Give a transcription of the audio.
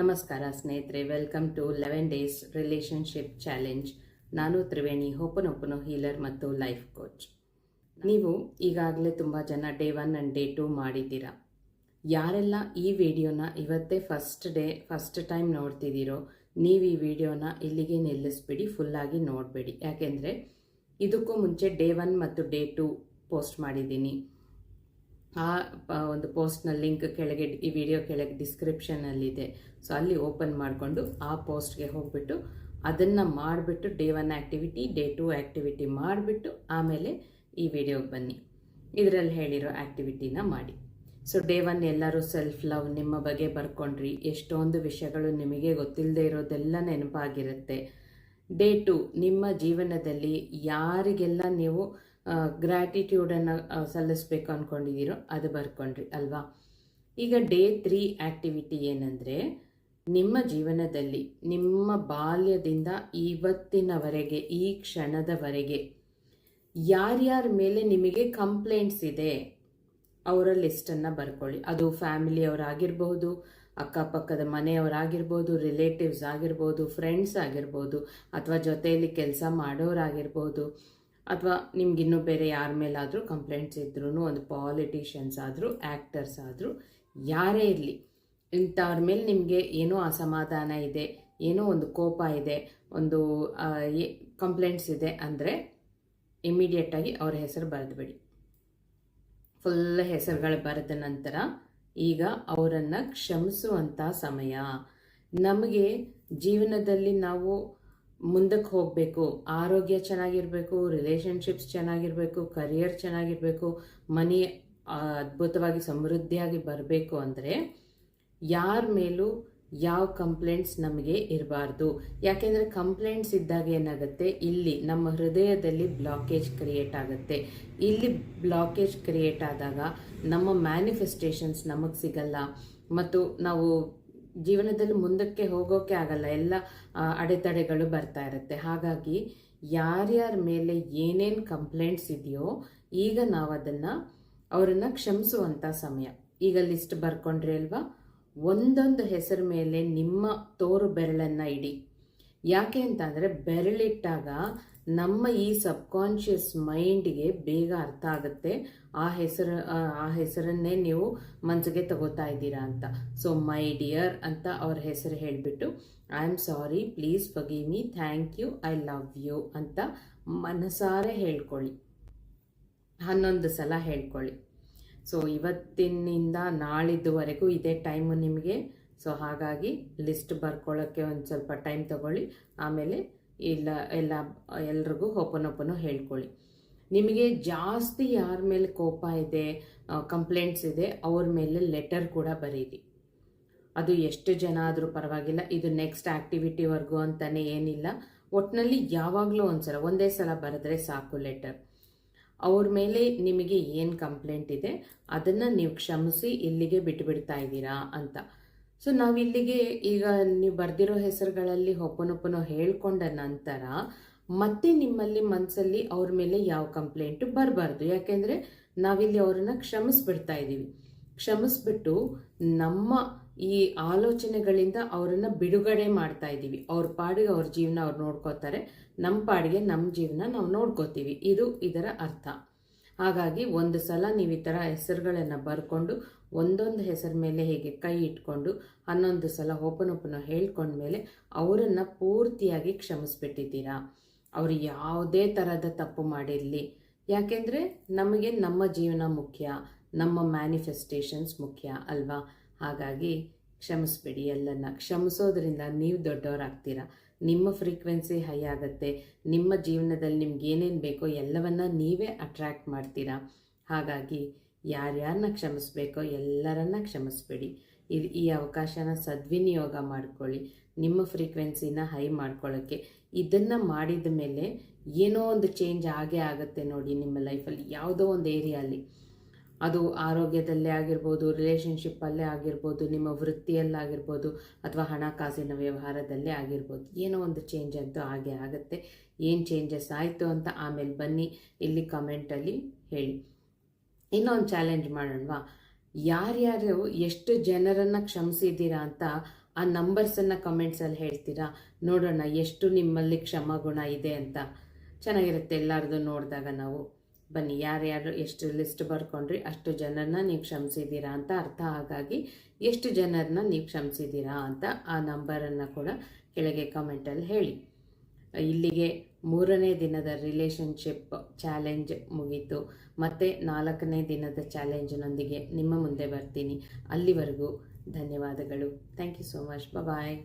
ನಮಸ್ಕಾರ ಸ್ನೇಹಿತರೆ welcome to eleven days relationship challenge ನಾನು ತ್ರಿವೇಣಿ ಹೋಪನೊಪ್ಪನೋ ಹೀಲರ್ ಮತ್ತು ಲೈಫ್ ಕೋಚ್ ನೀವು ಈಗಾಗಲೇ ತುಂಬ ಜನ day one and day two ಮಾಡಿದ್ದೀರಾ? ಯಾರೆಲ್ಲ ಈ ವಿಡಿಯೋನ ಇವತ್ತೇ ಫಸ್ಟ್ ಡೇ ಫಸ್ಟ್ ಟೈಮ್ ನೋಡ್ತಿದ್ದೀರೋ, ನೀವು ಈ ವಿಡಿಯೋನ ಇಲ್ಲಿಗೆ ನಿಲ್ಲಿಸ್ಬಿಡಿ ಫುಲ್ಲಾಗಿ ನೋಡಬೇಡಿ. ಯಾಕೆಂದರೆ, ಇದಕ್ಕೂ ಮುಂಚೆ ಡೇ ಒನ್ ಮತ್ತು ಡೇ ಟು ಪೋಸ್ಟ್ ಮಾಡಿದ್ದೀನಿ. ಆ ಒಂದು ಪೋಸ್ಟ್ನ ಲಿಂಕ್ ಕೆಳಗೆ, ಈ ವಿಡಿಯೋ ಕೆಳಗೆ ಡಿಸ್ಕ್ರಿಪ್ಷನಲ್ಲಿದೆ. ಸೊ, ಅಲ್ಲಿ ಓಪನ್ ಮಾಡಿಕೊಂಡು ಆ ಪೋಸ್ಟ್ಗೆ ಹೋಗ್ಬಿಟ್ಟು ಅದನ್ನು ಮಾಡಿಬಿಟ್ಟು day one activity day two activity ಮಾಡಿಬಿಟ್ಟು ಆಮೇಲೆ ಈ ವಿಡಿಯೋಗೆ ಬನ್ನಿ. ಇದರಲ್ಲಿ ಹೇಳಿರೋ ಆ್ಯಕ್ಟಿವಿಟಿನ ಮಾಡಿ. ಸೊ, ಡೇ ಒನ್ ಎಲ್ಲರೂ ಸೆಲ್ಫ್ ಲವ್ ನಿಮ್ಮ ಬಗ್ಗೆ ಬರ್ಕೊಂಡ್ರಿ, ಎಷ್ಟೊಂದು ವಿಷಯಗಳು ನಿಮಗೆ ಗೊತ್ತಿಲ್ಲದೆ ಇರೋದೆಲ್ಲ ನೆನಪಾಗಿರುತ್ತೆ. ಡೇ ಟು, ನಿಮ್ಮ ಜೀವನದಲ್ಲಿ ಯಾರಿಗೆಲ್ಲ ನೀವು ಗ್ರ್ಯಾಟಿಟ್ಯೂಡನ್ನು ಸಲ್ಲಿಸ್ಬೇಕು ಅಂದ್ಕೊಂಡಿದ್ದೀರೋ ಅದು ಬರ್ಕೊಂಡ್ರಿ, ಅಲ್ವಾ? ಈಗ ಡೇ ತ್ರೀ ಆ್ಯಕ್ಟಿವಿಟಿ ಏನಂದರೆ, ನಿಮ್ಮ ಜೀವನದಲ್ಲಿ, ನಿಮ್ಮ ಬಾಲ್ಯದಿಂದ ಇವತ್ತಿನವರೆಗೆ, ಈ ಕ್ಷಣದವರೆಗೆ ಯಾರ್ಯಾರ ಮೇಲೆ ನಿಮಗೆ ಕಂಪ್ಲೇಂಟ್ಸ್ ಇದೆ, ಅವರ ಲಿಸ್ಟನ್ನು ಬರ್ಕೊಳ್ಳಿ. ಅದು ಫ್ಯಾಮಿಲಿಯವರಾಗಿರ್ಬೋದು ಅಕ್ಕಪಕ್ಕದ ಮನೆಯವರಾಗಿರ್ಬೋದು ರಿಲೇಟಿವ್ಸ್ ಆಗಿರ್ಬೋದು ಫ್ರೆಂಡ್ಸ್ ಆಗಿರ್ಬೋದು, ಅಥವಾ ಜೊತೆಯಲ್ಲಿ ಕೆಲಸ ಮಾಡೋರಾಗಿರ್ಬೋದು ಅಥವಾ ನಿಮ್ಗಿನ್ನೂ ಬೇರೆ ಯಾರ ಮೇಲಾದರೂ ಕಂಪ್ಲೇಂಟ್ಸ್ ಇದ್ರೂ ಒಂದು ಪಾಲಿಟಿಷಿಯನ್ಸ್ ಆದರೂ ಆ್ಯಕ್ಟರ್ಸ್ ಆದರೂ, ಯಾರೇ ಇರಲಿ, ಇಂಥವ್ರ ಮೇಲೆ ನಿಮಗೆ ಏನೋ ಅಸಮಾಧಾನ ಇದೆ, ಏನೋ ಒಂದು ಕೋಪ ಇದೆ, ಒಂದು ಕಂಪ್ಲೇಂಟ್ಸ್ ಇದೆ ಅಂದರೆ ಇಮಿಡಿಯೇಟಾಗಿ ಅವ್ರ ಹೆಸರು ಬರೆದ್ಬಿಡಿ. ಫುಲ್ ಹೆಸರುಗಳು ಬರೆದ ನಂತರ ಈಗ ಅವರನ್ನು ಕ್ಷಮಿಸುವಂಥ ಸಮಯ. ನಮಗೆ ಜೀವನದಲ್ಲಿ ನಾವು ಮುಂದಕ್ಕೆ ಹೋಗಬೇಕು. ಆರೋಗ್ಯ ಚೆನ್ನಾಗಿರಬೇಕು ರಿಲೇಷನ್ಶಿಪ್ಸ್ ಚೆನ್ನಾಗಿರಬೇಕು ಕರಿಯರ್ ಚೆನ್ನಾಗಿರಬೇಕು, ಮನಿ ಅದ್ಭುತವಾಗಿ ಸಮೃದ್ಧಿಯಾಗಿ ಬರಬೇಕು ಅಂದರೆ ಯಾರ ಮೇಲೂ ಯಾವ ಕಂಪ್ಲೇಂಟ್ಸ್ ನಮಗೆ ಇರಬಾರ್ದು. ಯಾಕೆಂದರೆ ಕಂಪ್ಲೇಂಟ್ಸ್ ಇದ್ದಾಗ ಏನಾಗುತ್ತೆ? ಇಲ್ಲಿ ನಮ್ಮ ಹೃದಯದಲ್ಲಿ ಬ್ಲಾಕೇಜ್ ಕ್ರಿಯೇಟ್ ಆಗುತ್ತೆ. ಇಲ್ಲಿ ಬ್ಲಾಕೇಜ್ ಕ್ರಿಯೇಟ್ ಆದಾಗ ನಮ್ಮ ಮ್ಯಾನಿಫೆಸ್ಟೇಷನ್ಸ್ ನಮಗೆ ಸಿಗಲ್ಲ. ಮತ್ತು ನಾವು ಜೀವನದಲ್ಲಿ ಮುಂದಕ್ಕೆ ಹೋಗೋಕೆ ಆಗಲ್ಲ. ಎಲ್ಲ ಅಡೆತಡೆಗಳು ಬರ್ತಾ ಇರುತ್ತೆ. ಹಾಗಾಗಿ ಯಾರ್ಯಾರ ಮೇಲೆ ಏನೇನು ಕಂಪ್ಲೇಂಟ್ಸ್ ಇದೆಯೋ ಈಗ ನಾವು ಅದನ್ನು ಅವರನ್ನು ಕ್ಷಮಿಸುವಂಥ ಸಮಯ. ಈಗ ಲಿಸ್ಟ್ ಬರ್ಕೊಂಡ್ರಿ ಅಲ್ವಾ? ಒಂದೊಂದು ಹೆಸರು ಮೇಲೆ ನಿಮ್ಮ ತೋರು ಬೆರಳನ್ನು ಇಡಿ. ಯಾಕೆ ಅಂತಂದರೆ ಬೆರಳಿಟ್ಟಾಗ ನಮ್ಮ ಈ ಸಬ್ಕಾನ್ಷಿಯಸ್ ಮೈಂಡ್ಗೆ ಬೇಗ ಅರ್ಥ ಆಗುತ್ತೆ. ಆ ಹೆಸರು, ಆ- ಹೆಸರನ್ನೇ ನೀವು ಮನಸ್ಸಿಗೆ ತಗೋತಾ ಇದ್ದೀರಾ ಅಂತ. ಸೊ ಮೈ ಡಿಯರ್ ಅಂತ ಅವ್ರ ಹೆಸರು ಹೇಳಿಬಿಟ್ಟು I am sorry please forgive me thank you I love you ಅಂತ ಮನಸಾರೆ ಹೇಳ್ಕೊಳ್ಳಿ. ಹನ್ನೊಂದು ಸಲ ಹೇಳ್ಕೊಳ್ಳಿ. ಸೊ ಇವತ್ತಿನಿಂದ ನಾಳಿದ್ದುವರೆಗೂ ಇದೇ ಟೈಮು ನಿಮಗೆ. ಸೊ ಹಾಗಾಗಿ ಲಿಸ್ಟ್ ಬರ್ಕೊಳ್ಳೋಕ್ಕೆ ಒಂದು ಸ್ವಲ್ಪ ಟೈಮ್ ತಗೊಳ್ಳಿ. ಆಮೇಲೆ ಇಲ್ಲ, ಎಲ್ಲ, ಎಲ್ರಿಗೂ ಓಪನ್ ಹೇಳ್ಕೊಳ್ಳಿ. ನಿಮಗೆ ಜಾಸ್ತಿ ಯಾರ ಮೇಲೆ ಕೋಪ ಇದೆ ಕಂಪ್ಲೇಂಟ್ಸ್ ಇದೆ, ಅವ್ರ ಮೇಲೆ ಲೆಟರ್ ಕೂಡ ಬರೀರಿ. ಅದು ಎಷ್ಟು ಜನ ಆದರೂ ಪರವಾಗಿಲ್ಲ, ಇದು ನೆಕ್ಸ್ಟ್ ಆ್ಯಕ್ಟಿವಿಟಿವರೆಗೂ ಅಂತಲೇ ಏನಿಲ್ಲ. ಒಟ್ಟಿನಲ್ಲಿ ಯಾವಾಗಲೂ ಒಂದ್ಸಲ, ಒಂದೇ ಸಲ ಬರೆದ್ರೆ ಸಾಕು ಲೆಟರ್ ಅವ್ರ ಮೇಲೆ ನಿಮಗೆ ಏನು ಕಂಪ್ಲೇಂಟ್ ಇದೆ, ಅದನ್ನು ನೀವು ಕ್ಷಮಿಸಿ ಇಲ್ಲಿಗೆ ಬಿಟ್ಟುಬಿಡ್ತಾ ಇದ್ದೀರಾ ಅಂತ. ಸೊ ನಾವು ಇಲ್ಲಿಗೆ ಈಗ ನೀವು ಬರೆದಿರೋ ಹೆಸರುಗಳಲ್ಲಿ ಒಪ್ಪನೊಪ್ಪನೋ ಹೇಳ್ಕೊಂಡ ನಂತರ ಮತ್ತೆ ನಿಮ್ಮಲ್ಲಿ ಮನಸ್ಸಲ್ಲಿ ಅವ್ರ ಮೇಲೆ ಯಾವ ಕಂಪ್ಲೇಂಟು ಬರಬಾರ್ದು. ಯಾಕೆಂದರೆ ನಾವಿಲ್ಲಿ ಅವ್ರನ್ನ ಕ್ಷಮಿಸ್ಬಿಡ್ತಾ ಇದ್ದೀವಿ. ಕ್ಷಮಿಸ್ಬಿಟ್ಟು ನಮ್ಮ ಈ ಆಲೋಚನೆಗಳಿಂದ ಅವರನ್ನು ಬಿಡುಗಡೆ ಮಾಡ್ತಾ ಇದ್ದೀವಿ. ಅವ್ರ ಪಾಡಿಗೆ ಅವ್ರ ಜೀವನ ಅವ್ರು ನೋಡ್ಕೋತಾರೆ. ನಮ್ಮ ಪಾಡಿಗೆ ನಮ್ಮ ಜೀವನ ನಾವು ನೋಡ್ಕೋತೀವಿ. ಇದು ಇದರ ಅರ್ಥ. ಹಾಗಾಗಿ ಒಂದು ಸಲ ನೀವು ಈ ಥರ ಹೆಸರುಗಳನ್ನು ಬರ್ಕೊಂಡು ಒಂದೊಂದು ಹೆಸರು ಮೇಲೆ ಹೇಗೆ ಕೈ ಇಟ್ಕೊಂಡು ಹನ್ನೊಂದು ಸಲ ಓಪನ್ ಓಪನ್ ಹೇಳ್ಕೊಂಡ್ಮೇಲೆ ಅವರನ್ನು ಪೂರ್ತಿಯಾಗಿ ಕ್ಷಮಿಸ್ಬಿಟ್ಟಿದ್ದೀರಾ? ಅವರು ಯಾವುದೇ ಥರದ ತಪ್ಪು ಮಾಡಿರಲಿ. ಯಾಕೆಂದರೆ ನಮಗೆ ನಮ್ಮ ಜೀವನ ಮುಖ್ಯ, ನಮ್ಮ ಮ್ಯಾನಿಫೆಸ್ಟೇಷನ್ಸ್ ಮುಖ್ಯ ಅಲ್ವಾ? ಹಾಗಾಗಿ ಕ್ಷಮಿಸ್ಬಿಡಿ ಎಲ್ಲನ್ನ. ಕ್ಷಮಿಸೋದ್ರಿಂದ ನೀವು ದೊಡ್ಡವರಾಗ್ತೀರಾ? ನಿಮ್ಮ ಫ್ರೀಕ್ವೆನ್ಸಿ ಹೈ ಆಗುತ್ತೆ. ನಿಮ್ಮ ಜೀವನದಲ್ಲಿ ನಿಮ್ಗೆ ಏನೇನು ಬೇಕೋ ಎಲ್ಲವನ್ನ ನೀವೇ ಅಟ್ರ್ಯಾಕ್ಟ್ ಮಾಡ್ತೀರಾ? ಹಾಗಾಗಿ ಯಾರ್ಯಾರನ್ನ ಕ್ಷಮಿಸ್ಬೇಕೋ ಎಲ್ಲರನ್ನ ಕ್ಷಮಿಸ್ಬೇಡಿ. ಇದು ಈ ಅವಕಾಶನ ಸದ್ವಿನಿಯೋಗ ಮಾಡ್ಕೊಳ್ಳಿ. ನಿಮ್ಮ ಫ್ರೀಕ್ವೆನ್ಸಿನ ಹೈ ಮಾಡ್ಕೊಳ್ಳೋಕ್ಕೆ ಇದನ್ನು ಮಾಡಿದ ಮೇಲೆ ಏನೋ ಒಂದು ಚೇಂಜ್ ಆಗೇ ಆಗುತ್ತೆ ನೋಡಿ ನಿಮ್ಮ ಲೈಫಲ್ಲಿ ಯಾವುದೋ ಒಂದು ಏರಿಯಲ್ಲಿ ಅದು ಆರೋಗ್ಯದಲ್ಲೇ ಆಗಿರ್ಬೋದು ರಿಲೇಷನ್ಶಿಪ್ಪಲ್ಲೇ ಆಗಿರ್ಬೋದು, ನಿಮ್ಮ ವೃತ್ತಿಯಲ್ಲಾಗಿರ್ಬೋದು ಅಥವಾ ಹಣಕಾಸಿನ ವ್ಯವಹಾರದಲ್ಲೇ ಆಗಿರ್ಬೋದು, ಏನೋ ಒಂದು ಚೇಂಜ್ ಅಂತೂ ಹಾಗೆ ಆಗುತ್ತೆ. ಏನು ಚೇಂಜಸ್ ಆಯಿತು ಅಂತ ಆಮೇಲೆ ಬನ್ನಿ, ಇಲ್ಲಿ ಕಮೆಂಟಲ್ಲಿ ಹೇಳಿ. ಇನ್ನೊಂದು ಚಾಲೆಂಜ್ ಮಾಡೋಣವಾ? ಯಾರ್ಯಾರು ಎಷ್ಟು ಜನರನ್ನು ಕ್ಷಮಿಸಿದ್ದೀರಾ ಅಂತ ಆ ನಂಬರ್ಸನ್ನು ಕಮೆಂಟ್ಸಲ್ಲಿ ಹೇಳ್ತೀರಾ? ನೋಡೋಣ, ಎಷ್ಟು ನಿಮ್ಮಲ್ಲಿ ಕ್ಷಮಗುಣ ಇದೆ ಅಂತ. ಚೆನ್ನಾಗಿರುತ್ತೆ, ಎಲ್ಲರದು ನೋಡಿದಾಗ ನಾವು. ಬನ್ನಿ ಯಾರ್ಯಾರು ಎಷ್ಟು ಲಿಸ್ಟ್ ಬರ್ಕೊಂಡ್ರಿ, ಅಷ್ಟು ಜನರನ್ನ ನೀವು ಕ್ಷಮಿಸಿದ್ದೀರಾ ಅಂತ ಅರ್ಥ ಹಾಗಾಗಿ ಎಷ್ಟು ಜನರನ್ನ ನೀವು ಕ್ಷಮಿಸಿದ್ದೀರಾ ಅಂತ ಆ ನಂಬರನ್ನು ಕೂಡ ಕೆಳಗೆ ಕಮೆಂಟಲ್ಲಿ ಹೇಳಿ. ಇಲ್ಲಿಗೆ ಮೂರನೇ ದಿನದ ರಿಲೇಷನ್ಶಿಪ್ ಚಾಲೆಂಜ್ ಮುಗೀತು. ಮತ್ತು ನಾಲ್ಕನೇ ದಿನದ ಚಾಲೆಂಜ್ನೊಂದಿಗೆ ನಿಮ್ಮ ಮುಂದೆ ಬರ್ತೀನಿ. ಅಲ್ಲಿವರೆಗೂ ಧನ್ಯವಾದಗಳು. Thank you so much bye